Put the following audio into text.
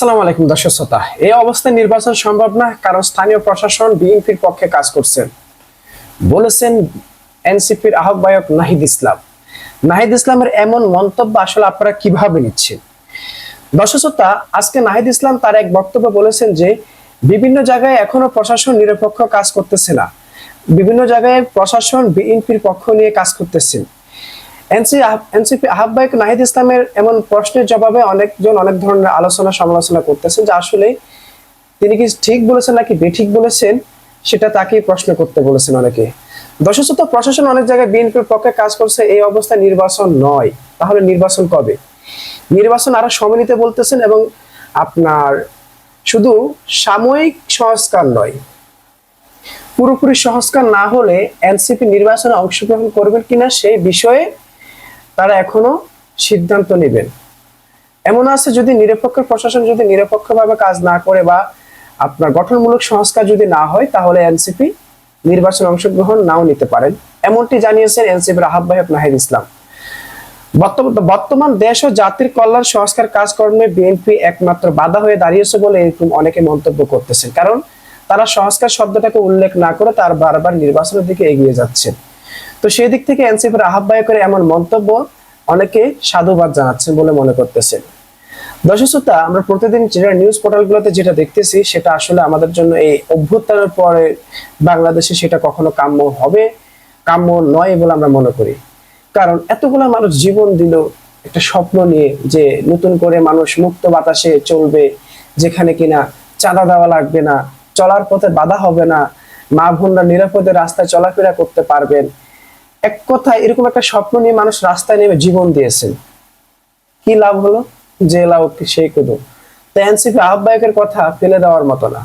আসসালামু আলাইকুম দর্শক শ্রোতা। এই অবস্থায় নির্বাচন সম্ভব না, কারণ স্থানীয় প্রশাসন বিএনপির পক্ষে কাজ করছেন। বলেছেন এনসিপির আহ্বায়ক নাহিদ ইসলাম। নাহিদ ইসলামের এমন মন্তব্য আসলে আপনারা কীভাবে নিচ্ছেন? দর্শক শ্রোতা, আজকে নাহিদ ইসলাম তার এক বক্তব্য বলেছেন যে, বিভিন্ন জায়গায় এখনও প্রশাসন নিরপেক্ষ কাজ করতেছে না। বিভিন্ন জায়গায় প্রশাসন বিএনপির পক্ষ নিয়ে কাজ করতেছেন এনসিপি আহ্বায়ক নাহিদ ইসলামের এমন প্রশ্নের জবাবে অনেকজন অনেক ধরনের আলোচনা সমালোচনা করতেছেন যে আসলে তিনি কি ঠিক বলেছেন নাকি বেঠিক বলেছেন, সেটা তাকে প্রশ্ন করতে বলেছেন অনেকে। দশশত প্রশাসন অনেক জায়গায় বিএনপির পক্ষে কাজ করছে, এই অবস্থায় নির্বাচন নয়। তাহলে নির্বাচন কবে? নির্বাচন আরও সময় বলতেছেন এবং আপনার শুধু সাময়িক সংস্কার নয়, পুরোপুরি সংস্কার না হলে এনসিপি নির্বাচনে অংশগ্রহণ করবেন কিনা সেই বিষয়ে তারা এখনও সিদ্ধান্ত নেবেন। এমন আছে যদি নিরপেক্ষ প্রশাসন যদি নিরপেক্ষভাবে কাজ না করে বা আপনার গঠনমূলক সংস্কার যদি না হয়, তাহলে এনসিপি নির্বাচনে অংশগ্রহণ নাও নিতে পারেন। এমনটি জানিয়েছেন এনসিপির আহ্বায়ক নাহিদ ইসলাম। বর্তমান দেশ ও জাতির কল্যাণ সংস্কার কাজকর্মে বিএনপি একমাত্র বাধা হয়ে দাঁড়িয়েছে বলে এরকম অনেকে মন্তব্য করতেছেন। কারণ তারা সংস্কার শব্দটাকে উল্লেখ না করে তার বারবার নির্বাচনের দিকে এগিয়ে যাচ্ছেন। তো সেই দিক থেকে এনসিপির আহ্বায়কের এমন মন্তব্য অনেকে সাধুবাদ জানাচ্ছেন বলে মনে করতেছেন দর্শকতা আমরা প্রতিদিন যেটা নিউজ পোর্টালগুলোতে যেটা দেখতেছি, সেটা আসলে আমাদের জন্য এই অভ্যুত্থানের পরে বাংলাদেশে সেটা কখনো কাম্য হবে, কাম্য নয় বলে আমরা মনে করি। কারণ এতগুলো মানুষ জীবন দিল একটা স্বপ্ন নিয়ে যে নতুন করে মানুষ মুক্ত বাতাসে চলবে, যেখানে কিনা চাঁদা দেওয়া লাগবে না, চলার পথে বাধা হবে না, মা বোনরা নিরাপদে রাস্তায় চলাফেরা করতে পারবেন এক কথায় এরকম একটা স্বপ্ন নিয়ে মানুষ রাস্তায় নেমে জীবন দিয়েছেন। কি লাভ হলো? যে লাভ সেই কুদু তাই এনসিপি আহ্বায়কের কথা ফেলে দেওয়ার মতো না।